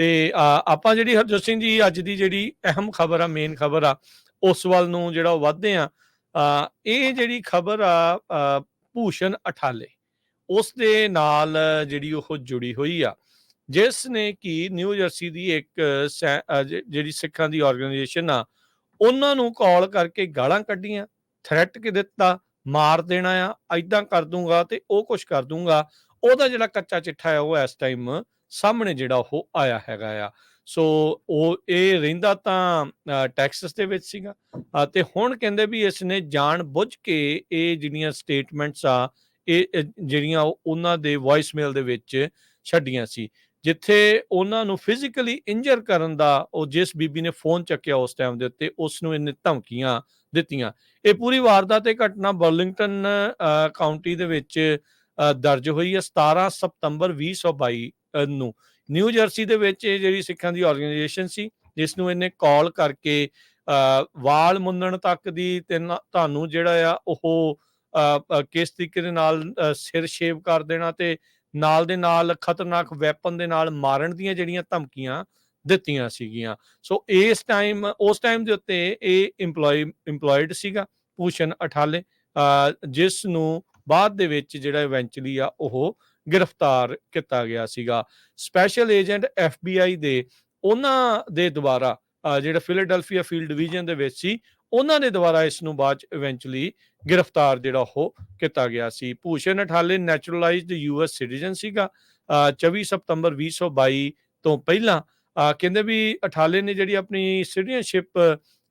ਤੇ ਆਪਾਂ ਜਿਹੜੀ ਹਰਜੋਤ ਸਿੰਘ ਜੀ ਅੱਜ ਦੀ ਜਿਹੜੀ ਅਹਿਮ ਖਬਰ ਆ ਮੇਨ ਖਬਰ ਆ, ਉਸ ਵੱਲ ਨੂੰ ਜਿਹੜਾ ਉਹ ਵਧਦੇ ਆ ਇਹ ਜਿਹੜੀ ਖਬਰ ਆ ਭੂਸ਼ਣ ਅਠਾਲੇ, ਉਸ ਦੇ ਨਾਲ ਜਿਹੜੀ ਉਹ ਜੁੜੀ ਹੋਈ ਆ, ਜਿਸ ਨੇ ਕਿ ਨਿਊ ਜਰਸੀ ਦੀ ਇੱਕ ਸੈ- ਜਿਹੜੀ ਸਿੱਖਾਂ ਦੀ ਆਰਗੇਨਾਈਜੇਸ਼ਨ ਆ, ਉਹਨਾਂ ਨੂੰ ਕਾਲ ਕਰਕੇ ਗਾਲਾਂ ਕੱਢੀਆਂ ਥ੍ਰੈਟ ਕਿ ਦਿੱਤਾ, ਮਾਰ ਦੇਣਾ ਆ ਐਦਾਂ ਕਰ ਦੂੰਗਾ ਤੇ ਉਹ ਕੁਝ ਕਰ ਦੂੰਗਾ, ਉਹਦਾ ਜਿਹੜਾ ਕੱਚਾ ਚਿੱਠਾ ਆ, ਉਹ ਇਸ ਟਾਈਮ ਸਾਹਮਣੇ ਜਿਹੜਾ ਉਹ ਆਇਆ ਹੈਗਾ ਆ। ਸੋ ਉਹ ਇਹ ਰਹਿੰਦਾ ਤਾਂ ਅ, ਟੈਕਸਸ ਦੇ ਵਿੱਚ ਸੀਗਾ। ਅ, ਤੇ ਹੁਣ ਕਹਿੰਦੇ ਵੀ ਇਸ ਨੇ ਜਾਣ ਬੁੱਝ ਕੇ ਇਹ ਜਿਹੜੀਆਂ ਸਟੇਟਮੈਂਟਸ ਆ ਇਹ ਜਿਹੜੀਆਂ ਉਹ- ਉਹਨਾਂ ਦੇ ਵੌਇਸਮੇਲ ਦੇ ਵਿੱਚ ਛੱਡੀਆਂ ਸੀ। ਜਿੱਥੇ ਉਹਨਾਂ ਨੂੰ ਫਿਜ਼ੀਕਲੀ ਇੰਜਰ ਕਰਨ ਦਾ ਉਹ ਜਿਸ ਬੀਬੀ ਨੇ ਫੋਨ ਚੱਕਿਆ ਉਸ ਟਾਈਮ ਦੇ ਉੱਤੇ ਉਸ ਨੂੰ ਇਹਨੇ ਧਮਕੀਆਂ ਦਿੱਤੀਆਂ। ਇਹ ਪੂਰੀ ਵਾਰਦਾਤ ਇਹ ਘਟਨਾ ਬਰਲਿੰਗਟਨ ਅ, ਕਾਉਂਟੀ ਦੇ ਵਿੱਚ ਦਰਜ ਹੋਈ ਹੈ 17 ਸਤੰਬਰ 2022 ਅ, ਨੂੰ। ਨਿਊ ਜਰਸੀ ਦੇ ਵਿੱਚ ਇਹ ਜਿਹੜੀ ਸਿੱਖਾਂ ਦੀ ਆਰਗੇਨਾਈਜੇਸ਼ਨ ਸੀ ਜਿਸ ਨੂੰ ਇਹਨੇ ਕਾਲ ਕਰਕੇ ਵਾਲ ਮੁੰਨਣ ਤੱਕ ਦੀ ਤੁਹਾਨੂੰ ਜਿਹੜਾ ਆ ਉਹ ਕਿਸ ਤਰੀਕੇ ਦੇ ਨਾਲ ਸਿਰ ਸ਼ੇਵ ਕਰ ਦੇਣਾ ਤੇ ਨਾਲ ਦੇ ਨਾਲ ਖਤਰਨਾਕ ਵੈਪਨ ਦੇ ਨਾਲ ਮਾਰਨ ਦੀਆਂ ਜਿਹੜੀਆਂ ਧਮਕੀਆਂ ਦਿੱਤੀਆਂ ਸੀਗੀਆਂ। ਸੋ ਇਸ ਟਾਈਮ ਉਸ ਟਾਈਮ ਦੇ ਉੱਤੇ ਇਹ EMPLOYE EMPLOYED ਸੀਗਾ ਭੂਸ਼ਣ ਅਠਾਲੇ ਅ, ਜਿਸ ਨੂੰ ਬਾਅਦ ਦੇ ਵਿੱਚ ਜਿਹੜਾ ਇਵੈਂਚੁਅਲੀ ਆ ਉਹ ਗ੍ਰਿਫਤਾਰ ਕੀਤਾ ਗਿਆ ਸੀਗਾ। ਸਪੈਸ਼ਲ ਏਜੰਟ FBI ਦੇ ਉਹਨਾਂ ਦੇ ਦੁਆਰਾ ਜਿਹੜਾ ਫਿਲਾਡੈਲਫੀਆ ਫੀਲਡ ਡਿਵੀਜ਼ਨ ਦੇ ਵਿੱਚ ਸੀ ਉਹਨਾਂ ਦੇ ਦੁਆਰਾ ਇਸ ਨੂੰ ਬਾਅਦ ਚ ਇਵੈਂਚੁਅਲੀ ਗ੍ਰਿਫਤਾਰ ਜਿਹੜਾ ਉਹ ਕੀਤਾ ਗਿਆ ਸੀ। Bhushan Athale naturalized US citizen ਸੀਗਾ। ਅ, 24 ਸਤੰਬਰ 2022 ਤੋਂ ਪਹਿਲਾਂ ਕਹਿੰਦੇ ਵੀ ਅਠਾਲੇ ਨੇ ਜਿਹੜੀ ਆਪਣੀ ਸਿਟੀਜ਼ਨਸ਼ਿਪ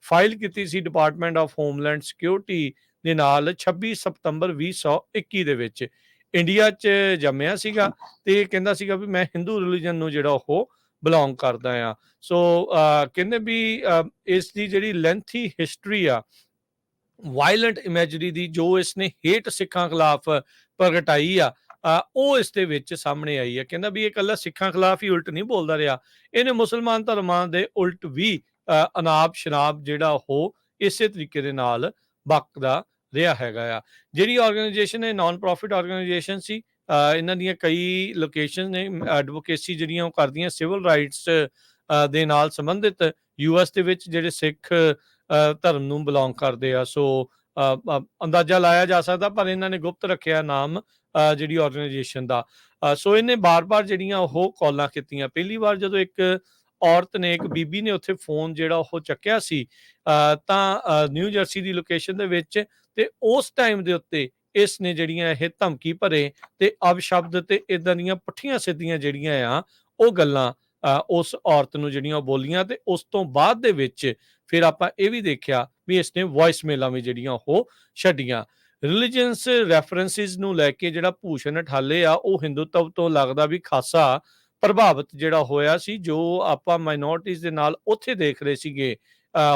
ਫਾਈਲ ਕੀਤੀ ਸੀ ਡਿਪਾਰਟਮੈਂਟ ਆਫ ਹੋਮਲੈਂਡ ਸਿਕਿਉਰਿਟੀ ਦੇ ਨਾਲ 26 ਸਤੰਬਰ 2021 ਦੇ ਵਿੱਚ। ਇੰਡੀਆ 'ਚ ਜੰਮਿਆ ਸੀਗਾ ਤੇ ਕਹਿੰਦਾ ਸੀਗਾ ਵੀ ਮੈਂ ਹਿੰਦੂ ਰਿਲੀਜਨ ਨੂੰ ਜਿਹੜਾ ਉਹ ਬਿਲੋਂਗ ਕਰਦਾ ਆ ਸੋ ਕਹਿੰਦੇ ਵੀ ਇਸ ਦੀ ਜਿਹੜੀ ਲੈਂਥੀ ਹਿਸਟਰੀ ਆ ਵਾਇਲੈਂਟ ਇਮੇਜਰੀ ਦੀ ਜੋ ਇਸ ਨੇ ਹੇਟ ਸਿੱਖਾਂ ਖਿਲਾਫ ਪ੍ਰਗਟਾਈ ਆ ਉਹ ਇਸ ਦੇ ਵਿੱਚ ਸਾਹਮਣੇ ਆਈ ਹੈ ਕਹਿੰਦਾ ਵੀ ਇਹ ਇਕੱਲਾ ਸਿੱਖਾਂ ਖਿਲਾਫ ਹੀ ਉਲਟ ਨਹੀਂ ਬੋਲਦਾ ਰਿਹਾ। ਇਹਨੇ ਮੁਸਲਮਾਨ ਧਰਮਾਂ ਦੇ ਉਲਟ ਵੀ ਅ, ਅਨਾਪ ਸ਼ਨਾਪ ਜਿਹੜਾ ਉਹ ਇਸੇ ਤਰੀਕੇ ਦੇ ਨਾਲ ਬਕਦਾ ਰਿਹਾ ਹੈਗਾ ਆ। ਜਿਹੜੀ ਆਰਗੇਨਾਈਜੇਸ਼ਨ ਹੈ ਨਾਨ ਪ੍ਰੋਫਿਟ ਆਰਗੇਨਾਈਜੇਸ਼ਨ ਸੀ ਇਹਨਾਂ ਦੀਆਂ ਕਈ ਲੋਕੇਸ਼ਨ ਨੇ ਐਡਵੋਕੇਸੀ ਜਿਹੜੀਆਂ ਉਹ ਕਰਦੀਆਂ ਸਿਵਲ ਰਾਈਟਸ ਦੇ ਨਾਲ ਸੰਬੰਧਿਤ ਯੂਐਸ ਦੇ ਵਿੱਚ ਜਿਹੜੇ ਸਿੱਖ ਧਰਮ ਨੂੰ ਬਿਲੋਂਗ ਕਰਦੇ ਆ। ਸੋ ਅੰਦਾਜ਼ਾ ਲਾਇਆ ਜਾ ਸਕਦਾ ਪਰ ਇਹਨਾਂ ਨੇ ਗੁਪਤ ਰੱਖਿਆ ਨਾਮ ਜਿਹੜੀ ਆਰਗੇਨਾਈਜੇਸ਼ਨ ਦਾ। ਸੋ ਇਹਨੇ ਬਾਰ-ਬਾਰ ਜਿਹੜੀਆਂ ਉਹ ਕਾਲਾਂ ਕੀਤੀਆਂ। ਪਹਿਲੀ ਵਾਰ ਜਦੋਂ ਇੱਕ ਔਰਤ ਨੇ ਇੱਕ ਬੀਬੀ ਨੇ ਉੱਥੇ ਫੋਨ ਜਿਹੜਾ ਉਹ ਚੱਕਿਆ ਸੀ ਅ, ਤਾਂ ਨਿਊ ਜਰਸੀ ਦੀ ਲੋਕੇਸ਼ਨ ਦੇ ਵਿੱਚ ਤੇ ਉਸ ਟਾਈਮ ਦੇ ਉੱਤੇ ਇਸ ਨੇ ਜਿਹੜੀਆਂ ਇਹ ਧਮਕੀ ਭਰੇ ਤੇ ਅਬਸ਼ਬਦ ਤੇ ਇਦਾਂ ਦੀਆਂ ਪੁੱਠੀਆਂ ਸਿੱਧੀਆਂ ਜਿਹੜੀਆਂ ਆ ਉਹ ਗੱਲਾਂ ਅ, ਉਸ ਔਰਤ ਨੂੰ ਜਿਹੜੀਆਂ ਉਹ ਬੋਲੀਆਂ ਤੇ ਉਸ ਤੋਂ ਬਾਅਦ ਦੇ ਵਿੱਚ ਫਿਰ ਆਪਾਂ ਇਹ ਵੀ ਦੇਖਿਆ ਵੀ ਇਸ ਨੇ ਵੌਇਸ ਮੇਲਾਂ ਵੀ ਜਿਹੜੀਆਂ ਉਹ ਛੱਡੀਆਂ। ਰਿਲੀਜੀਅਨਸ ਰੈਫਰੈਂਸਿਸ ਨੂੰ ਲੈ ਕੇ ਜਿਹੜਾ ਭੂਸ਼ਣ ਠਾਲੇ ਆ ਉਹ ਹਿੰਦੂਤਵ ਤੋਂ ਲੱਗਦਾ ਵੀ ਖਾਸਾ ਪ੍ਰਭਾਵਿਤ ਜਿਹੜਾ ਹੋਇਆ ਸੀ ਜੋ ਆਪਾਂ ਮਾਈਨੋਰਟੀਜ਼ ਦੇ ਨਾਲ ਉੱਥੇ ਦੇਖ ਰਹੇ ਸੀਗੇ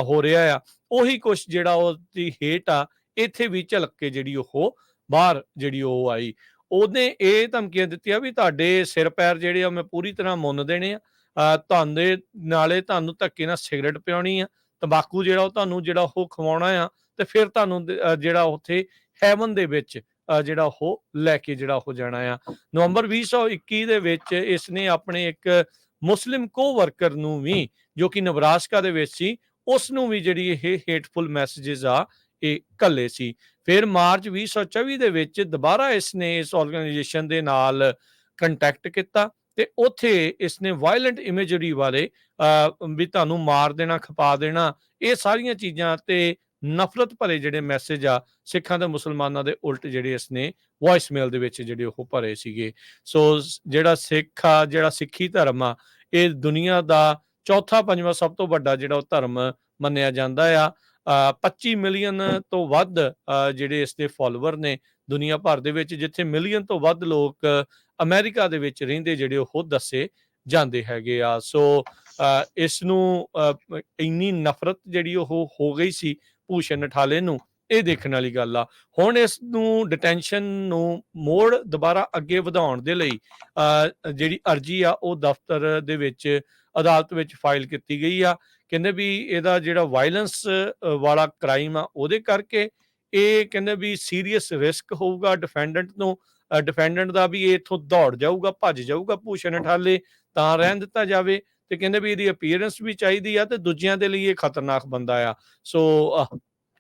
ਹੋ ਰਿਹਾ ਆ ਉਹੀ ਕੁਝ ਜਿਹੜਾ ਉਹਦੀ ਹੇਟ ਆ ਇੱਥੇ ਵੀ ਝਲਕ ਕੇ ਜਿਹੜੀ ਉਹ ਬਾਹਰ ਜਿਹੜੀ ਉਹ ਆਈ। ਉਹਨੇ ਇਹ ਧਮਕੀਆਂ ਦਿੱਤੀਆਂ ਵੀ ਤੁਹਾਡੇ ਸਿਰ ਪੈਰ ਜਿਹੜੇ ਆ ਮੈਂ ਪੂਰੀ ਤਰ੍ਹਾਂ ਮੁੰਨ ਦੇਣੇ ਆ। ਅ, ਤੁਹਾਨੂੰ ਨਾਲੇ ਤੁਹਾਨੂੰ ਧੱਕੇ ਨਾਲ ਸਿਗਰਟ ਪਿਉਣੀ ਆ ਤੰਬਾਕੂ ਜਿਹੜਾ ਉਹ ਤੁਹਾਨੂੰ ਜਿਹੜਾ ਉਹ ਖਵਾਉਣਾ ਆ ਤੇ ਫਿਰ ਤੁਹਾਨੂੰ ਜਿਹੜਾ ਉੱਥੇ ਹੈਵਨ ਦੇ ਵਿੱਚ ਜਿਹੜਾ ਉਹ ਲੈ ਕੇ ਜਿਹੜਾ ਉਹ ਜਾਣਾ ਆ। ਨਵੰਬਰ 2021 ਦੇ ਵਿੱਚ ਇਸ ਨੇ ਆਪਣੇ ਇੱਕ ਮੁਸਲਿਮ ਕੋ-ਵਰਕਰ ਨੂੰ ਵੀ ਜੋ ਕਿ ਨਬਰਾਸਕਾ ਦੇ ਵਿੱਚ ਸੀ ਉਸ ਨੂੰ ਵੀ ਜਿਹੜੀ ਇਹ ਹੇਟਫੁਲ ਮੈਸੇजेस ਆ ਇਹ ਕੱਲੇ ਸੀ। ਫਿਰ ਮਾਰਚ 2024 ਦੇ ਵਿੱਚ ਦੁਬਾਰਾ ਇਸ ਨੇ ਇਸ ਆਰਗੇਨਾਈਜੇਸ਼ਨ ਦੇ ਨਾਲ ਕੰਟੈਕਟ ਕੀਤਾ ਤੇ ਉੱਥੇ ਇਸ ਨੇ ਵਾਇਲੈਂਟ ਇਮੇਜਰੀ ਵਾਲੇ ਅ, ਵੀ ਤੁਹਾਨੂੰ ਮਾਰ ਦੇਣਾ ਖਪਾ ਦੇਣਾ ਇਹ ਸਾਰੀਆਂ ਚੀਜ਼ਾਂ ਤੇ ਨਫ਼ਰਤ ਭਰੇ ਜਿਹੜੇ ਮੈਸੇਜ ਆ ਸਿੱਖਾਂ ਤੇ ਮੁਸਲਮਾਨਾਂ ਦੇ ਉਲਟ ਜਿਹੜੇ ਇਸ ਨੇ ਵੌਇਸਮੇਲ ਦੇ ਵਿੱਚ ਜਿਹੜੇ ਉਹ ਭਰੇ ਸੀਗੇ। ਸੋ ਜਿਹੜਾ ਸਿੱਖ ਆ ਜਿਹੜਾ ਸਿੱਖੀ ਧਰਮ ਆ ਇਹ ਦੁਨੀਆ ਦਾ ਚੌਥਾ ਪੰਜਵਾਂ ਸਭ ਤੋਂ ਵੱਡਾ ਜਿਹੜਾ ਉਹ ਧਰਮ ਮੰਨਿਆ ਜਾਂਦਾ ਆ। ਅ, 25 ਮਿਲੀਅਨ ਤੋਂ ਵੱਧ ਜਿਹੜੇ ਇਸ ਦੇ ਫਾਲੋਅਰ ਨੇ ਦੁਨੀਆ ਭਰ ਦੇ ਵਿੱਚ ਜਿੱਥੇ ਮਿਲੀਅਨ ਤੋਂ ਵੱਧ ਲੋਕ ਅਮਰੀਕਾ ਦੇ ਵਿੱਚ ਰਹਿੰਦੇ ਜਿਹੜੇ ਉਹ ਦੱਸੇ ਜਾਂਦੇ ਹੈਗੇ ਆ। ਸੋ ਅ, ਇਸ ਨੂੰ ਇੰਨੀ ਨਫ਼ਰਤ ਜਿਹੜੀ ਉਹ ਹੋ ਗਈ ਸੀ ਭੂਸ਼ਣ ਠਾਲੇ ਨੂੰ ਇਹ ਦੇਖਣ ਵਾਲੀ ਗੱਲ ਆ। ਹੁਣ ਇਸ ਨੂੰ ਡਿਟੈਂਸ਼ਨ ਨੂੰ ਮੋੜ ਦੁਬਾਰਾ ਅੱਗੇ ਵਧਾਉਣ ਦੇ ਲਈ ਜਿਹੜੀ ਅਰਜੀ ਆ, ਉਹ ਦਫ਼ਤਰ ਦੇ ਵਿੱਚ, ਅਦਾਲਤ ਵਿੱਚ ਫਾਈਲ ਕੀਤੀ ਗਈ ਆ। ਕਹਿੰਦੇ ਵੀ ਇਹਦਾ ਜਿਹੜਾ ਵਾਇਲੈਂਸ ਵਾਲਾ ਕ੍ਰਾਈਮ ਆ, ਉਹਦੇ ਕਰਕੇ ਇਹ ਕਹਿੰਦੇ ਵੀ ਸੀਰੀਅਸ ਰਿਸਕ ਹੋਊਗਾ ਡਿਫੈਂਡੈਂਟ ਨੂੰ। ਡਿਫੈਂਡੈਂਟ ਦਾ ਵੀ ਇਹ ਇਥੋਂ ਦੌੜ ਜਾਊਗਾ, ਭੱਜ ਜਾਊਗਾ ਭੂਸ਼ਣ ਠਾਲੇ, ਤਾਂ ਰਹਿਣ ਦਿੱਤਾ ਜਾਵੇ। ਤੇ ਕਹਿੰਦੇ ਵੀ ਇਹਦੀ ਅਪੀਅਰੈਂਸ ਵੀ ਚਾਹੀਦੀ ਆ ਤੇ ਦੂਜਿਆਂ ਦੇ ਲਈ ਇਹ ਖਤਰਨਾਕ ਬੰਦਾ ਆ। ਸੋ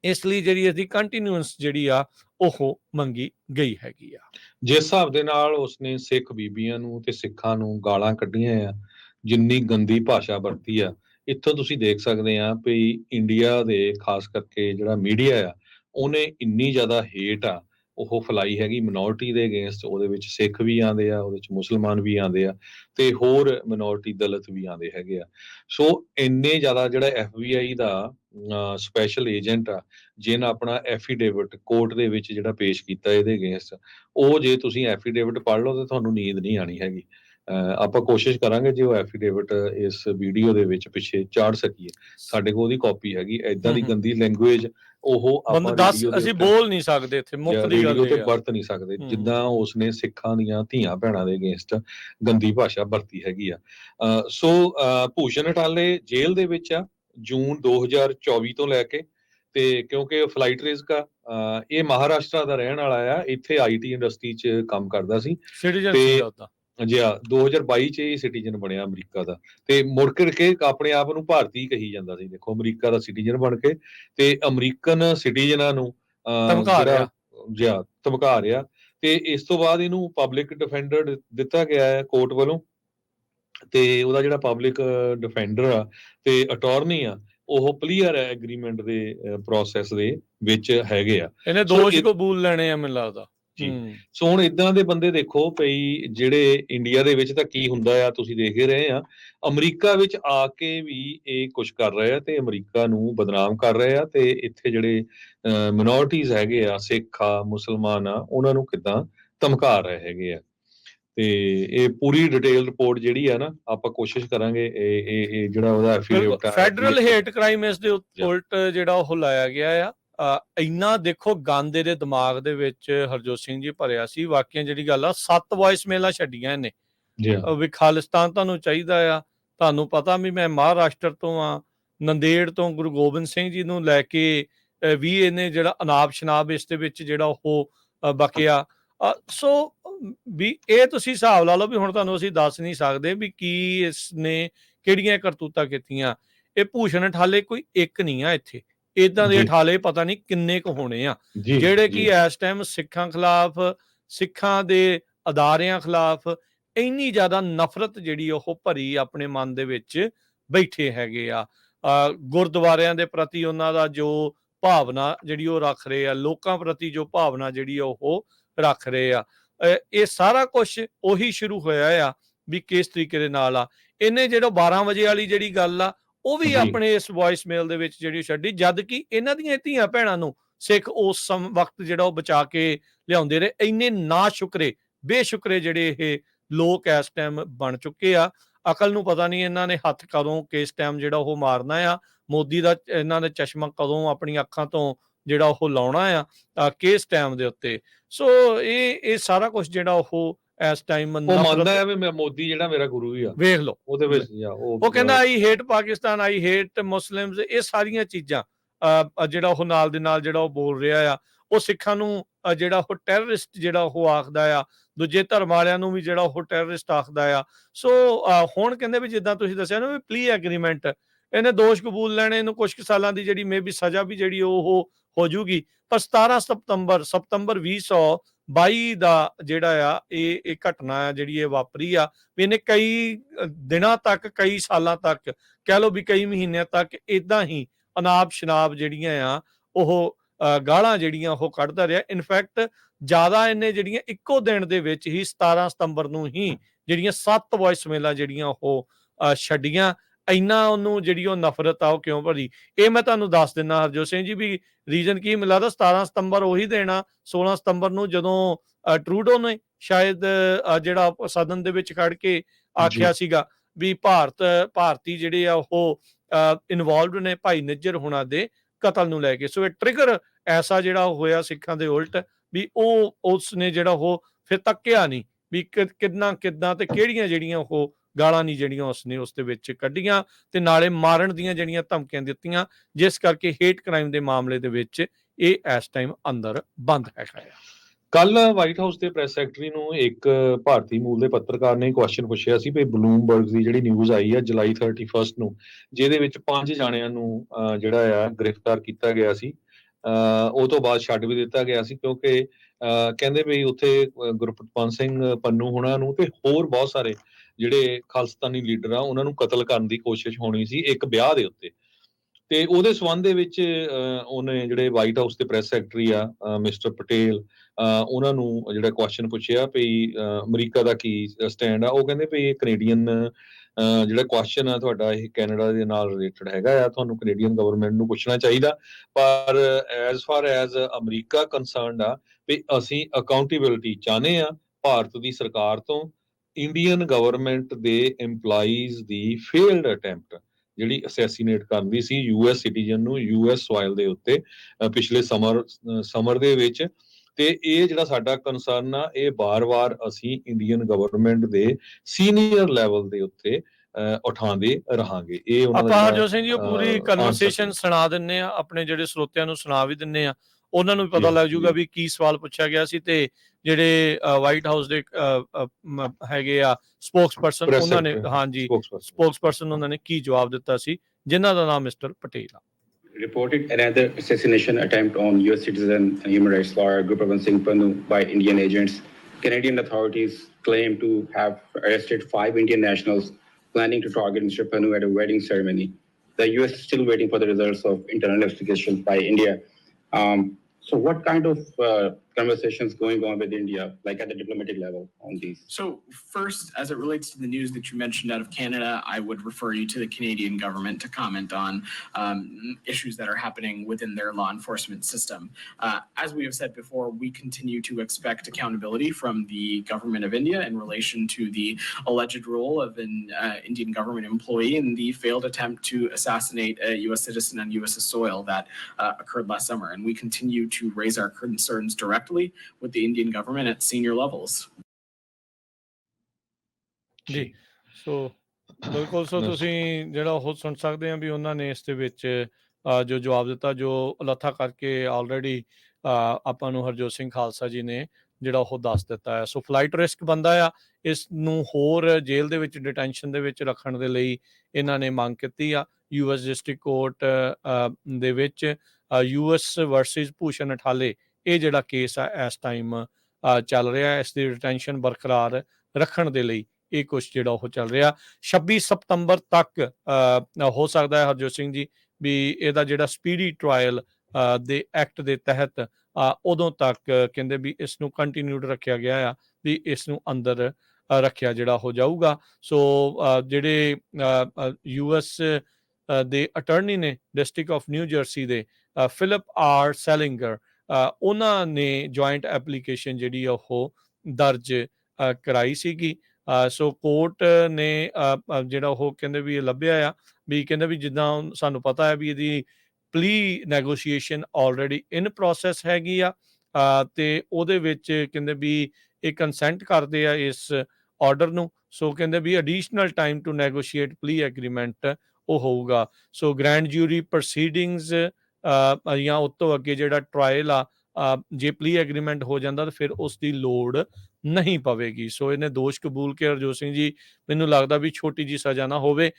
ਇਸ ਲਈ ਜਿਹੜੀ ਇਹਦੀ ਕੰਟੀਨਿਊਸ ਜਿਹੜੀ ਆ, ਉਹ ਮੰਗੀ ਗਈ ਹੈਗੀ ਆ। ਜਿਸ ਹਿਸਾਬ ਦੇ ਨਾਲ ਉਸਨੇ ਸਿੱਖ ਬੀਬੀਆਂ ਨੂੰ ਤੇ ਸਿੱਖਾਂ ਨੂੰ ਗਾਲਾਂ ਕੱਢੀਆਂ ਆ, ਜਿੰਨੀ ਗੰਦੀ ਭਾਸ਼ਾ ਵਰਤੀ ਆ, ਇੱਥੋਂ ਤੁਸੀਂ ਦੇਖ ਸਕਦੇ ਆ ਵੀ ਇੰਡੀਆ ਦੇ ਖਾਸ ਕਰਕੇ ਜਿਹੜਾ ਮੀਡੀਆ ਆ, ਉਹਨੇ ਇੰਨੀ ਜ਼ਿਆਦਾ ਹੇਟ ਆ ਉਹ ਫਲਾਈ ਹੈਗੀ ਮਿਨੋਰਟੀ ਦੇ ਅਗੇਂਸਟ ਉਹਦੇ ਵਿੱਚ ਸਿੱਖ ਵੀ ਆਂਦੇ ਆ, ਉਹਦੇ ਵਿੱਚ ਮੁਸਲਮਾਨ ਵੀ ਆਂਦੇ ਆ ਤੇ ਹੋਰ ਮਿਨੋਰਟੀ ਦਲਿਤ ਵੀ ਆਂਦੇ ਹੈਗੇ ਆ। ਸੋ ਇੰਨੇ ਜ਼ਿਆਦਾ ਜਿਹੜਾ ਐਫਬੀਆਈ ਦਾ ਸਪੈਸ਼ਲ ਏਜੰਟ ਆ, ਜਿਹਨ ਆਪਣਾ ਐਫੀਡੇਵਿਟ ਕੋਰਟ ਦੇ ਵਿੱਚ ਜਿਹੜਾ ਪੇਸ਼ ਕੀਤਾ ਇਹਦੇ ਅਗੇਂਸਟ ਉਹ ਜੇ ਤੁਸੀਂ ਐਫੀਡੇਵਿਟ ਪੜ੍ਹ ਲਓ ਤੇ ਤੁਹਾਨੂੰ ਨੀਂਦ ਨਹੀਂ ਆਣੀ ਹੈਗੀ। ਆਪਾਂ ਕੋਸ਼ਿਸ਼ ਕਰਾਂਗੇ ਜੇ ਉਹ ਐਫੀਡੇਵਿਟ ਇਸ ਵੀਡੀਓ ਦੇ ਵਿੱਚ ਪਿੱਛੇ ਚਾੜ ਸਕੀਏ। ਸਾਡੇ ਕੋਲ ਉਹਦੀ ਕਾਪੀ ਹੈਗੀ ਐਦਾਂ ਦੀ। ਗੰਦੀ ਲੈਂਗੁਏਜ ਉਹ ਆਪਾਂ ਦੱਸ ਦੇ ਅਸੀਂ ਬੋਲ ਨਹੀਂ ਸਕਦੇ ਇੱਥੇ ਮੁੱਖ ਦੀ ਗੱਲ ਤੇ ਵਰਤ ਨਹੀਂ ਸਕਦੇ। ਜਿੱਦਾਂ ਉਸਨੇ ਸਿੱਖਾਂ ਦੀਆਂ ਧੀਆਂ ਭੈਣਾਂ ਦੇ ਅਗੇਂਸਟ ਗੰਦੀ ਭਾਸ਼ਾ ਵਰਤੀ ਹੈਗੀ ਆ। ਸੋ ਭੂਸ਼ਣ ਅਟਾਲੇ ਜੇਲ੍ਹ ਦੇ ਵਿੱਚ ਆ ਜੂਨ 2024 ਤੋਂ ਲੈ ਕੇ ਤੇ ਕਿਉਂਕਿ ਫਲਾਈਟ ਆ ਅਹ ਇਹ ਮਹਾਰਾਸ਼ਟਰ ਦਾ ਰਹਿਣ ਵਾਲਾ ਆ ਇੱਥੇ ਆਈਟੀ ਇੰਡਸਟਰੀ 'ਚ ਕੰਮ ਕਰਦਾ ਸੀ। ਤੇ- ਸੀਗਾ ਉਹਦਾ ਜੀ ਹਾਂ 2022 ਚ ਇਹ ਸਿਟੀਜ਼ਨ ਬਣਿਆ ਅਮਰੀਕਾ ਦਾ ਤੇ ਮੁੜ ਕੇ ਆਪਣੇ ਆਪ ਨੂੰ ਭਾਰਤੀ ਕਹੀ ਜਾਂਦਾ ਸੀ ਦੇਖੋ ਅਮਰੀਕਾ ਦਾ ਸਿਟੀਜ਼ਨ ਬਣ ਕੇ ਤੇ ਅਮਰੀਕਨ ਸਿਟੀਜ਼ਨਾਂ ਨੂੰ ਜਿਹੜਾ- ਰਿਹਾ। ਜੀ ਰਿਹਾ ਤੇ ਇਸ ਤੋਂ ਬਾਅਦ ਇਹਨੂੰ ਪਬਲਿਕ ਡਿਫੈਂਡਰ ਦਿੱਤਾ ਗਿਆ ਹੈ ਕੋਰਟ ਵੱਲੋਂ ਤੇ ਉਹਦਾ ਜਿਹੜਾ ਪਬਲਿਕ ਡਿਫੈਂਡਰ ਆ ਤੇ ਅਟਾਰਨੀ ਆ ਉਹ ਕਲੀਅਰ ਹੈ ਐਗਰੀਮੈਂਟ ਦੇ ਪ੍ਰੋਸੈਸ ਦੇ ਵਿੱਚ ਹੈਗੇ ਆ ਇਹਨੇ ਦੋਸ਼ ਕਬੂਲ ਲੈਣੇ ਆ ਮੈਨੂੰ ਲੱਗਦਾ ਜੀ। ਸੋ ਹੁਣ ਇਦਾਂ ਦੇ ਬੰਦੇ ਦੇਖੋ ਭਈ ਜਿਹੜੇ ਇੰਡੀਆ ਦੇ ਵਿੱਚ ਤਾਂ ਕੀ ਹੁੰਦਾ ਆ ਤੁਸੀਂ ਦੇਖ ਹੀ ਰਹੇ ਆ। ਅਮਰੀਕਾ ਵਿੱਚ ਆ ਕੇ ਵੀ ਇਹ ਕੁਝ ਕਰ ਰਹੇ ਆ ਤੇ ਅਮਰੀਕਾ ਨੂੰ ਬਦਨਾਮ ਕਰ ਰਹੇ ਆ ਤੇ ਇੱਥੇ ਜਿਹੜੇ ਮਿਨੋਰਟੀਜ਼ ਹੈਗੇ ਆ ਸਿੱਖ ਆ ਮੁਸਲਮਾਨ ਆ ਉਹਨਾਂ ਨੂੰ ਕਿਦਾਂ ਧਮਕਾ ਰਹੇ ਹੈਗੇ ਆ। ਤੇ ਇਹ ਪੂਰੀ ਡਿਟੇਲ ਰਿਪੋਰਟ ਜਿਹੜੀ ਆ ਨਾ ਆਪਾਂ ਕੋਸ਼ਿਸ਼ ਕਰਾਂਗੇ ਇਹ ਇਹ ਜਿਹੜਾ ਉਹਦਾ ਐਫੀਡੇਵਿਟ ਫੈਡਰਲ ਹੇਟ ਕ੍ਰਾਈਮ ਇਸ ਦੇ. ਉਲਟ ਜਿਹੜਾ ਉਹ ਲਾਇਆ ਗਿਆ ਆ। ਇੰਨਾ ਦੇਖੋ ਗੰਦ ਇਹਦੇ ਦਿਮਾਗ ਦੇ ਵਿੱਚ ਹਰਜੋਤ ਸਿੰਘ ਜੀ ਭਰਿਆ ਸੀ ਵਾਕਿਆ ਜਿਹੜੀ ਗੱਲ ਆ ਸੱਤ ਵੌਇਸ ਮੇਲਾਂ ਛੱਡੀਆਂ ਇਹਨੇ। ਜੀ। ਵੀ ਖਾਲਿਸਤਾਨ ਤੁਹਾਨੂੰ ਚਾਹੀਦਾ ਆ ਤੁਹਾਨੂੰ ਪਤਾ ਵੀ ਮੈਂ ਮਹਾਰਾਸ਼ਟਰ ਤੋਂ ਆ ਨੰਦੇੜ ਤੋਂ ਗੁਰੂ ਗੋਬਿੰਦ ਸਿੰਘ ਜੀ ਨੂੰ ਲੈ ਕੇ ਵੀ ਇਹਨੇ ਜਿਹੜਾ ਅਨਾਪ ਸ਼ਨਾਬ ਇਸ ਦੇ ਵਿੱਚ ਜਿਹੜਾ ਉਹ ਬਕਿਆ। ਸੋ ਵੀ ਇਹ ਤੁਸੀਂ ਹਿਸਾਬ ਲਾ ਲਓ ਵੀ ਹੁਣ ਤੁਹਾਨੂੰ ਅਸੀਂ ਦੱਸ ਨਹੀਂ ਸਕਦੇ ਵੀ ਕੀ ਇਸ ਨੇ ਕਿਹੜੀਆਂ ਕਰਤੂਤਾਂ ਕੀਤੀਆਂ। ਇਹ ਭੂਸ਼ਣ ਠਾਲੇ ਕੋਈ ਇੱਕ ਨਹੀਂ ਆ ਇੱਥੇ। ਇਦਾਂ ਦੇ। ਠਾਲੇ ਪਤਾ ਨਹੀਂ ਕਿੰਨੇ ਕੁ ਹੋਣੇ ਆ। ਜਿਹੜੇ ਕਿ ਇਸ ਟਾਈਮ ਸਿੱਖਾਂ ਖਿਲਾਫ ਸਿੱਖਾਂ ਦੇ ਅਦਾਰਿਆਂ ਖਿਲਾਫ ਇੰਨੀ ਜ਼ਿਆਦਾ ਨਫ਼ਰਤ ਜਿਹੜੀ ਉਹ ਭਰੀ ਆਪਣੇ ਮਨ ਦੇ ਵਿੱਚ ਬੈਠੇ ਹੈਗੇ ਆ। ਗੁਰਦੁਆਰਿਆਂ ਦੇ ਪ੍ਰਤੀ ਉਹਨਾਂ ਦਾ ਜੋ ਭਾਵਨਾ ਜਿਹੜੀ ਉਹ ਰੱਖ ਰਹੇ ਆ ਲੋਕਾਂ ਪ੍ਰਤੀ ਜੋ ਭਾਵਨਾ ਜਿਹੜੀ ਉਹ ਰੱਖ ਰਹੇ ਆ। ਇਹ ਸਾਰਾ ਕੁਝ ਉਹੀ ਸ਼ੁਰੂ ਹੋਇਆ ਆ ਵੀ ਕਿਸ ਤਰੀਕੇ ਦੇ ਨਾਲ ਆ। ਇਹਨੇ ਜਿਹੜਾ 12 ਵਜੇ ਵਾਲੀ ਜਿਹੜੀ ਗੱਲ ਆ ਉਹ ਵੀ। ਆਪਣੇ ਇਸ ਵੌਇਸ ਮੇਲ ਦੇ ਵਿੱਚ ਜਿਹੜੀ ਛੱਡੀ ਜਦ ਕਿ ਇਹਨਾਂ ਦੀਆਂ ਧੀਆਂ ਭੈਣਾਂ ਨੂੰ ਸਿੱਖ ਉਸ ਸਮ ਵਕਤ ਜਿਹੜਾ ਉਹ ਬਚਾ ਕੇ ਲਿਆਉਂਦੇ ਰਹੇ। ਇੰਨੇ ਨਾ ਸ਼ੁਕਰੇ ਬੇਸ਼ੁਕਰੇ ਜਿਹੜੇ ਇਹ ਲੋਕ ਇਸ ਟਾਈਮ ਬਣ ਚੁੱਕੇ ਆ। ਅਕਲ ਨੂੰ ਪਤਾ ਨਹੀਂ ਇਹਨਾਂ ਨੇ ਹੱਥ ਕਦੋਂ ਕਿਸ ਟਾਈਮ ਜਿਹੜਾ ਉਹ ਮਾਰਨਾ ਆ। ਮੋਦੀ ਦਾ ਇਹਨਾਂ ਨੇ ਚਸ਼ਮਾ ਕਦੋਂ ਆਪਣੀ ਅੱਖਾਂ ਤੋਂ ਜਿਹੜਾ ਉਹ ਲਾਉਣਾ ਆ ਕਿਸ ਟਾਈਮ ਦੇ ਉੱਤੇ। ਸੋ ਇਹ ਇਹ ਸਾਰਾ ਕੁਝ ਜਿਹੜਾ ਉਹ ਇਸ ਟਾਈਮ ਉਹ ਮੰਨਦਾ ਹੈ ਵੀ ਮੈਂ ਮੋਦੀ ਜਿਹੜਾ ਮੇਰਾ ਗੁਰੂ ਵੀ ਆ। ਵੇਖ ਲਓ। ਉਹਦੇ ਵਿੱਚ ਜਾਂ ਉਹ ਉਹ ਕਹਿੰਦਾ I hate Pakistan I hate Muslims ਇਹ ਸਾਰੀਆਂ ਚੀਜ਼ਾਂ ਜਿਹੜਾ ਉਹ ਨਾਲ ਦੇ ਨਾਲ ਜਿਹੜਾ ਉਹ ਬੋਲ ਰਿਹਾ ਆ ਉਹ ਸਿੱਖਾਂ ਨੂੰ ਜਿਹੜਾ ਉਹ ਟੈਰਰਿਸਟ ਜਿਹੜਾ ਉਹ ਆਖਦਾ ਆ ਦੂਜੇ ਧਰਮ ਵਾਲਿਆਂ ਨੂੰ ਵੀ ਜਿਹੜਾ ਉਹ ਟੈਰਰਿਸਟ ਆਖਦਾ ਆ। ਸੋ ਹੁਣ ਕਹਿੰਦੇ ਵੀ ਜਿੱਦਾਂ ਤੁਸੀਂ ਦੱਸਿਆ ਨਾ ਵੀ ਪਲੀ ਐਗਰੀਮੈਂਟ ਇਹਨੇ ਦੋਸ਼ ਕਬੂਲ ਲੈਣੇ ਇਹਨੂੰ ਕੁਝ ਕੁ ਸਾਲਾਂ ਦੀ ਜਿਹੜੀ ਮੇਬੀ ਸਜ਼ਾ ਵੀ ਜਿਹੜੀ ਉਹ ਹੋ ਜੂਗੀ। ਪਰ 17 ਸਤੰਬਰ ਸਤੰਬਰ 2022 ਦਾ ਜਿਹੜਾ ਆ ਇਹ ਇਹ ਘਟਨਾ ਆ ਜਿਹੜੀ ਇਹ ਵਾਪਰੀ ਆ ਵੀ ਇਹਨੇ ਕਈ ਦਿਨਾਂ ਤੱਕ ਕਈ ਸਾਲਾਂ ਤੱਕ ਕਹਿ ਲਓ ਵੀ ਕਈ ਮਹੀਨਿਆਂ ਤੱਕ ਇਦਾਂ ਹੀ ਅਨਾਪ ਸ਼ਨਾਬ ਜਿਹੜੀਆਂ ਆ ਉਹ ਅ, ਗਾਲਾਂ ਜਿਹੜੀਆਂ ਉਹ ਕੱਢਦਾ ਰਿਹਾ। ਇਨਫੈਕਟ ਜ਼ਿਆਦਾ ਇਹਨੇ ਜਿਹੜੀਆਂ ਇੱਕੋ ਦਿਨ ਦੇ ਵਿੱਚ ਹੀ 17 ਸਤੰਬਰ ਨੂੰ ਹੀ ਜਿਹੜੀਆਂ ਸੱਤ ਵੌਇਸ ਮੇਲਾਂ ਜਿਹੜੀਆਂ ਉਹ ਅ, ਛੱਡੀਆਂ। ਇੰਨਾ ਉਹਨੂੰ ਜਿਹੜੀ ਉਹ ਨਫ਼ਰਤ ਆ ਉਹ ਕਿਉਂ ਭਰੀ? ਇਹ ਮੈਂ ਤੁਹਾਨੂੰ ਦੱਸ ਦਿੰਦਾ ਹਰਜੋਤ ਸਿੰਘ ਜੀ ਵੀ ਰੀਜ਼ਨ ਕੀ ਮਿਲਾ ਦਾ 17 ਸਤੰਬਰ ਉਹੀ ਦੇਣਾ 16 ਸਤੰਬਰ ਨੂੰ ਜਦੋਂ ਟਰੂਡੋ ਨੇ ਸ਼ਾਇਦ ਜਿਹੜਾ ਸਦਨ ਦੇ ਵਿੱਚ ਖੜ ਕੇ ਆਖਿਆ ਸੀਗਾ ਵੀ ਭਾਰਤ ਭਾਰਤੀ ਜਿਹੜੇ ਆ ਉਹ ਇਨਵੋਲਵਡ ਨੇ ਭਾਈ ਨਿੱਜਰ ਹੁਣਾਂ ਦੇ ਕਤਲ ਨੂੰ ਲੈ ਕੇ। ਸੋ ਇਹ ਟ੍ਰਿਗਰ ਐਸਾ ਜਿਹੜਾ ਹੋਇਆ ਸਿੱਖਾਂ ਦੇ ਉਲਟ ਵੀ ਉਹ ਉਸ ਨੇ ਜਿਹੜਾ ਉਹ ਫਿਰ ਤੱਕਿਆ ਨਹੀਂ ਵੀ ਕਿੰਨਾ ਕਿੱਦਾਂ ਤੇ ਕਿਹੜੀਆਂ ਜਿਹੜੀਆਂ ਉਹ ਗਾਲਾਂ ਨਹੀਂ ਜਿਹੜੀਆਂ ਉਸਨੇ ਉਸ ਦੇ ਵਿੱਚ ਕੱਢੀਆਂ ਤੇ ਨਾਲੇ ਮਾਰਨ ਦੀਆਂ ਜਿਹੜੀਆਂ ਧਮਕੀਆਂ ਦਿੱਤੀਆਂ ਜਿਸ ਕਰਕੇ ਹੇਟ ਕ੍ਰਾਈਮ ਦੇ ਮਾਮਲੇ ਦੇ ਵਿੱਚ ਇਹ ਇਸ ਟਾਈਮ ਅੰਦਰ ਬੰਦ ਹੈਗਾ ਆ। ਕੱਲ ਵਾਈਟ ਹਾਊਸ ਦੇ ਪ੍ਰੈਸ ਸੈਕਟਰੀ ਨੂੰ ਇੱਕ ਭਾਰਤੀ ਮੂਲ ਦੇ ਪੱਤਰਕਾਰ ਨੇ ਕੁਐਸਚਨ ਪੁੱਛਿਆ ਸੀ ਵੀ ਬਲੂਮਬਰਗ ਦੀ ਜਿਹੜੀ ਨਿਊਜ਼ ਆਈ ਹੈ ਜੁਲਾਈ 31 ਨੂੰ ਜਿਹਦੇ ਵਿੱਚ ਪੰਜ ਜਾਣਿਆਂ ਨੂੰ ਅਹ, ਜਿਹੜਾ ਆ ਗ੍ਰਿਫਤਾਰ ਕੀਤਾ ਗਿਆ ਸੀ। ਉਹ ਤੋਂ ਬਾਅਦ ਛੱਡ ਵੀ ਦਿੱਤਾ ਗਿਆ ਸੀ ਕਿਉਂਕਿ ਕਹਿੰਦੇ ਵੀ ਉੱਥੇ ਅਹ, ਸਿੰਘ ਪੰਨੂ ਹੁਣਾਂ ਨੂੰ ਤੇ ਹੋਰ ਬਹੁਤ ਸਾਰੇ ਜਿਹੜੇ ਖਾਲਸਤਾਨੀ ਲੀਡਰ ਆ ਉਹਨਾਂ ਨੂੰ ਕਤਲ ਕਰਨ ਦੀ ਕੋਸ਼ਿਸ਼ ਹੋਣੀ ਸੀ ਇੱਕ ਵਿਆਹ ਦੇ ਉੱਤੇ। ਤੇ ਉਹਦੇ ਸਬੰਧ ਦੇ ਵਿੱਚ ਅਹ, ਉਹਨੇ ਜਿਹੜੇ ਵਾਈਟ ਹਾਊਸ ਦੇ ਪ੍ਰੈਸ ਸੈਕਟਰੀ ਆ ਮਿਸਟਰ ਪਟੇਲ ਉਹਨਾਂ ਨੂੰ ਜਿਹੜਾ ਕੁਐਸਚਨ ਪੁੱਛਿਆ ਵੀ ਅਮਰੀਕਾ ਦਾ ਕੀ ਸਟੈਂਡ ਆ, ਉਹ ਕਹਿੰਦੇ ਵੀ ਇਹ ਕੈਨੇਡੀਅਨ ਅਹ ਜਿਹੜਾ ਕੁਐਸਚਨ ਆ ਤੁਹਾਡਾ ਇਹ ਕੈਨੇਡਾ ਦੇ ਨਾਲ ਰਿਲੇਟਡ ਹੈਗਾ ਆ, ਤੁਹਾਨੂੰ ਕੈਨੇਡੀਅਨ ਗਵਰਨਮੈਂਟ ਨੂੰ ਪੁੱਛਣਾ ਚਾਹੀਦਾ। ਪਰ as far as America concerned ਆ, ਵੀ ਅਸੀਂ ਅਕਾਊਂਟੇਬਿਲਟੀ ਚਾਹਨੇ ਆ ਭਾਰਤ ਦੀ ਸਰਕਾਰ ਤੋਂ ਇੰਡੀਅਨ ਗਵਰਨਮੈਂਟ ਦੇ EMPLOYEES ਦੀ ਫੇਲਡ ਅਟੈਂਪਟ ਜਿਹੜੀ ਅਸੈਸੀਨੇਟ ਕਰਦੀ ਸੀ ਯੂਐਸ ਸਿਟੀਜ਼ਨ ਨੂੰ ਯੂਐਸ ਸੋਇਲ ਦੇ ਉੱਤੇ ਪਿਛਲੇ ਸਮਰ ਸਮਰ ਦੇ ਵਿੱਚ ਤੇ ਇਹ ਜਿਹੜਾ ਸਾਡਾ ਕਨਸਰਨ ਆ ਇਹ ਵਾਰ-ਵਾਰ ਅਸੀਂ ਇੰਡੀਅਨ ਗਵਰਨਮੈਂਟ ਦੇ ਸੀਨੀਅਰ ਲੈਵਲ ਦੇ ਉੱਤੇ ਉਠਾਉਂਦੇ ਰਹਾਂਗੇ ਇਹ ਉਹਨਾਂ ਦਾ ਆਪਾਂ ਹਰਜੋਤ ਸਿੰਘ ਜੀ ਉਹ ਪੂਰੀ ਕਨਵਰਸੇਸ਼ਨ। ਸੁਣਾ ਦਿੰਨੇ ਆ ਆਪਣੇ ਜਿਹੜੇ ਸਰੋਤਿਆਂ ਨੂੰ ਸੁਣਾ ਵੀ ਦਿੰਨੇ ਆ ਉਹਨਾਂ ਨੂੰ ਵੀ ਪਤਾ ਜੀ, ਲੱਗ ਜਾਊਗਾ ਜੀ। ਵੀ ਕੀ ਸਵਾਲ ਪੁੱਛਿਆ ਗਿਆ ਸੀ ਤੇ ਜਿਹੜੇ ਵਾਈਟ ਹਾਊਸ ਦੇ ਹੈਗੇ ਆ ਸਪੋਕਸਪਰਸਨ ਉਹਨਾਂ ਨੇ ਹਾਂਜੀ। ਸਪੋਕਸਪਰਸਨ ਉਹਨਾਂ ਨੇ ਕੀ ਜਵਾਬ ਦਿੱਤਾ ਸੀ ਜਿਨ੍ਹਾਂ ਦਾ ਨਾਮ ਮਿਸਟਰ ਪਟੇਲ ਆ reported another assassination attempt on U.S. citizen and human rights lawyer Gurprathan Singh Pannu by Indian agents. Canadian authorities claim to have arrested five Indian nationals planning to target Mr. Pannu at a wedding ceremony. The U.S. is still waiting for the results of internal investigation by India. Um, so, what kind of uh, conversations going on with India, like at the diplomatic level, on these? So first, as it relates to the news that you mentioned out of Canada, I would refer you to the Canadian government to comment on um, issues that are happening within their law enforcement system. Uh, as we have said before, we continue to expect accountability from the government of India in relation to the alleged role of an uh, Indian government employee in the failed attempt to assassinate a U.S. citizen on U.S. soil that uh, occurred last summer. And we continue to raise our concerns directly with the Indian government at senior levels. ਜੀ ਸੋ ਬਿਲਕੁਲ ਸੋ. ਤੁਸੀਂ ਜਿਹੜਾ ਉਹ ਸੁਣ ਸਕਦੇ ਆ ਵੀ ਉਹਨਾਂ ਨੇ ਇਸ ਦੇ ਵਿੱਚ ਜੋ ਜਵਾਬ ਦਿੱਤਾ ਜੋ ਲੱਥਾ ਕਰਕੇ ਆਲਰੇਡੀ ਆਪਾਂ ਨੂੰ ਹਰਜੋਤ ਸਿੰਘ ਖਾਲਸਾ ਜੀ ਨੇ ਜਿਹੜਾ ਉਹ ਦੱਸ ਦਿੱਤਾ ਹੈ ਸੋ ਫਲਾਈਟ ਰਿਸਕ ਬੰਦਾ ਆ ਇਸ ਨੂੰ ਹੋਰ ਜੇਲ੍ਹ ਦੇ ਵਿੱਚ ਡਿਟੈਂਸ਼ਨ ਦੇ ਵਿੱਚ ਰੱਖਣ ਦੇ ਲਈ ਇਹਨਾਂ ਨੇ ਮੰਗ ਕੀਤੀ ਆ ਯੂਐਸ ਡਿਸਟ੍ਰਿਕਟ ਕੋਰਟ ਦੇ ਵਿੱਚ ਯੂਐਸ ਵਰਸਸ ਭੂਸ਼ਣ ਅਠਾਲੇ ਇਹ ਜਿਹੜਾ ਕੇਸ ਆ ਇਸ ਟਾਈਮ ਚੱਲ ਰਿਹਾ ਇਸ ਦੀ ਰਿਟੈਂਸ਼ਨ ਬਰਕਰਾਰ ਰੱਖਣ ਦੇ ਲਈ ਇਹ ਕੁਝ ਜਿਹੜਾ ਉਹ ਚੱਲ ਰਿਹਾ। 26 ਸਤੰਬਰ ਤੱਕ ਹੋ ਸਕਦਾ ਹੈ ਹਰਜੋਤ ਸਿੰਘ ਜੀ ਵੀ ਇਹਦਾ ਜਿਹੜਾ ਸਪੀਡੀ ਟ੍ਰਾਇਲ ਦੇ ਐਕਟ ਦੇ ਤਹਿਤ ਉਦੋਂ ਤੱਕ ਕਹਿੰਦੇ ਵੀ ਇਸ ਨੂੰ ਕੰਟੀਨਿਊਡ ਰੱਖਿਆ ਗਿਆ ਆ ਵੀ ਇਸ ਨੂੰ ਅੰਦਰ ਰੱਖਿਆ ਜਿਹੜਾ ਹੋ ਜਾਊਗਾ। ਸੋ ਅ, ਜਿਹੜੇ ਯੂਐਸ ਦੇ ਅਟਾਰਨੀ ਨੇ ਡਿਸਟ੍ਰਿਕਟ ਆਫ ਨਿਊ ਜਰਸੀ ਦੇ ਫਿਲਿਪ ਆਰ ਸੈਲਿੰਗਰ ਉਹਨਾਂ ਨੇ ਜੁਆਇੰਟ ਐਪਲੀਕੇਸ਼ਨ ਜਿਹੜੀ ਆ ਉਹ ਦਰਜ ਕਰਾਈ ਸੀਗੀ। ਸੋ ਕੋਰਟ ਨੇ ਜਿਹੜਾ ਉਹ ਕਹਿੰਦੇ ਵੀ ਇਹ ਲੱਭਿਆ ਆ ਵੀ ਕਹਿੰਦੇ ਵੀ ਜਿੱਦਾਂ ਸਾਨੂੰ ਪਤਾ ਹੈ ਵੀ ਇਹਦੀ ਪਲੀ ਨੈਗੋਸ਼ੀਏਸ਼ਨ ਆਲਰੇਡੀ ਇਨ ਪ੍ਰੋਸੈਸ ਹੈਗੀ ਆ ਅ, ਤੇ ਉਹਦੇ ਵਿੱਚ ਕਹਿੰਦੇ ਵੀ ਇਹ ਕੰਸੈਂਟ ਕਰਦੇ ਆ ਇਸ ਆਰਡਰ ਨੂੰ। ਸੋ ਕਹਿੰਦੇ we additional time to negotiate plea agreement ਉਹ ਹੋਊਗਾ। ਸੋ ਗ੍ਰੈਂਡ ਜੂਰੀ ਪ੍ਰੋਸੀਡਿੰਗਸ ਜਾਂ ਉਸ ਤੋਂ ਅੱਗੇ ਜਿਹੜਾ ਟ੍ਰਾਇਲ ਆ ਜੇ ਪਲੀ ਐਗਰੀਮੈਂਟ ਹੋ ਜਾਂਦਾ ਤਾਂ ਫਿਰ ਉਸ ਦੀ ਲੋੜ ਨਹੀਂ ਪਵੇਗੀ। ਸੋ ਇਹਨੇ ਦੋਸ਼ ਕਬੂਲ ਕੇ ਹਰਜੋਤ ਸਿੰਘ ਜੀ, ਮੈਨੂੰ ਲੱਗਦਾ ਵੀ ਛੋਟੀ ਜੀ ਸਜ਼ਾ ਨਾ ਹੋਵੇ।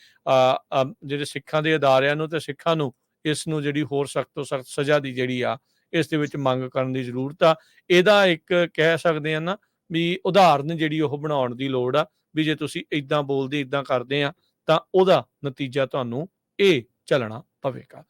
ਜਿਹੜੇ ਸਿੱਖਾਂ ਦੇ ਅਦਾਰਿਆਂ ਨੂੰ ਤੇ ਸਿੱਖਾਂ ਨੂੰ ਇਸ ਨੂੰ ਜਿਹੜੀ ਹੋਰ ਸਖਤ ਤੋਂ ਸਖਤ ਸਜ਼ਾ ਦੀ ਜਿਹੜੀ ਆ, ਇਸ ਦੇ ਵਿੱਚ ਮੰਗ ਕਰਨ ਦੀ ਜ਼ਰੂਰਤ ਆ। ਇਹਦਾ ਇੱਕ ਕਹਿ ਸਕਦੇ ਆ ਨਾ ਵੀ ਉਦਾਹਰਨ ਜਿਹੜੀ ਉਹ ਬਣਾਉਣ ਦੀ ਲੋੜ ਆ, ਵੀ ਜੇ ਤੁਸੀਂ ਇਦਾਂ ਬੋਲਦੇ ਇਦਾਂ ਕਰਦੇ ਆ, ਤਾਂ ਉਹਦਾ ਨਤੀਜਾ ਤੁਹਾਨੂੰ ਇਹ ਚੱਲਣਾ ਪਵੇਗਾ।